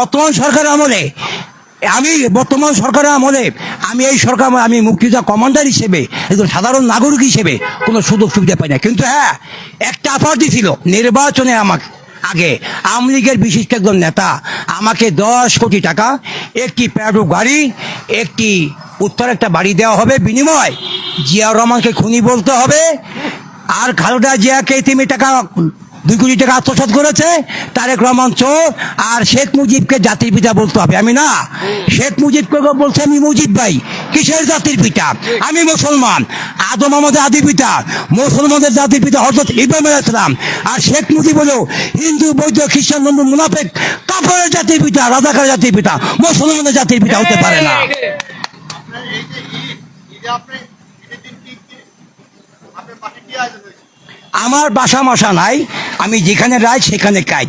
বর্তমান সরকারের আমলে, আমি বর্তমান সরকারের আমলে, আমি এই সরকার, আমি মুক্তিযোদ্ধা কমান্ডার হিসেবে, একজন সাধারণ নাগরিক হিসেবে কোনো সুযোগ সুবিধা পাই না কিন্তু হ্যাঁ একটা পার্টি ছিল, নির্বাচনে আমাকে, আগে আওয়ামী লীগের বিশিষ্ট একজন নেতা, আমাকে দশ কোটি টাকা, একটি প্যাডো গাড়ি, একটি উত্তর একটা বাড়ি দেওয়া হবে, বিনিময় জিয়াউর রহমানকে খুনি বলতে হবে, আর খালেদা জিয়াকে তিমি টাকা দুই কোটি টাকা আত্মসাৎ করেছে, তারেক রহমান চোর, আর শেখ মুজিবকে জাতির পিতা বলতে হবে। আমি না, শেখ মুজিবকে বলছে আমি মুজিব ভাই, কিসের জাতির পিতা? আমি মুসলমান, আদম আমাদের আদি পিতা, মুসলমানদের জাতির পিতা হজরত ইব্রাহিম আলাইহিস সালাম, আর শেখ মুজিব হলো হিন্দু, বৌদ্ধ, খ্রিস্টান নন্দু মুনাফেক কাপড়ের জাতির পিতা রাজাকার জাতির পিতা মুসলমানের জাতির পিতা হতে পারে না। আমার বাসা মাসা নাই আমি যেখানে রাই, সেখানে কাজ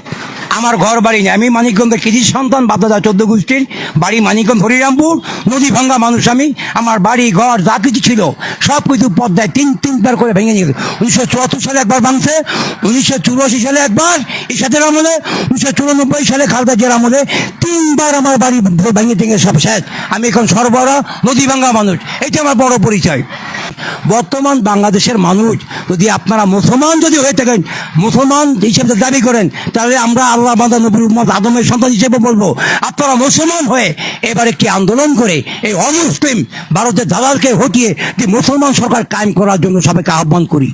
আমার ঘর বাড়ি নেই। আমি মানিকগঞ্জের কৃষি সন্তান বাপদাদা চোদ্দ গোষ্ঠীর বাড়ি মানিকগঞ্জ, হরিরামপুর। নদী ভাঙ্গা মানুষ আমি। আমার বাড়ি, ঘর, যা কিছু ছিল, সব কিছু পদ্মায় তিন, তিনবার করে ভেঙে নিয়ে উনিশশো চুয়াত্তর সালে একবার ভাঙছে, উনিশশো চুরাশি সালে একবার ইসাদের আমলে, উনিশশো চুরানব্বই সালে খালদা জিয়ার আমলে তিনবার আমার বাড়ি ভেঙে টেঙে সব শেষ। আমি এখন সরবরাহ, নদী ভাঙ্গা মানুষ। এটা আমার বড় পরিচয়। বর্তমান বাংলাদেশের মানুষ যদি আপনারা মুসলমান যদি হয়ে থাকেন, মুসলমান হিসেবে দাবি করেন, তাহলে আমরা আল্লাহ মাদা নবীর আদমের সন্তান হিসেবে বলব, আপনারা মুসলমান হয়ে এবার একটি আন্দোলন করে এই অমুসলিম ভারতের দালালকে হটিয়ে যে মুসলমান সরকার কায়েম করার জন্য সবাইকে আহ্বান করি।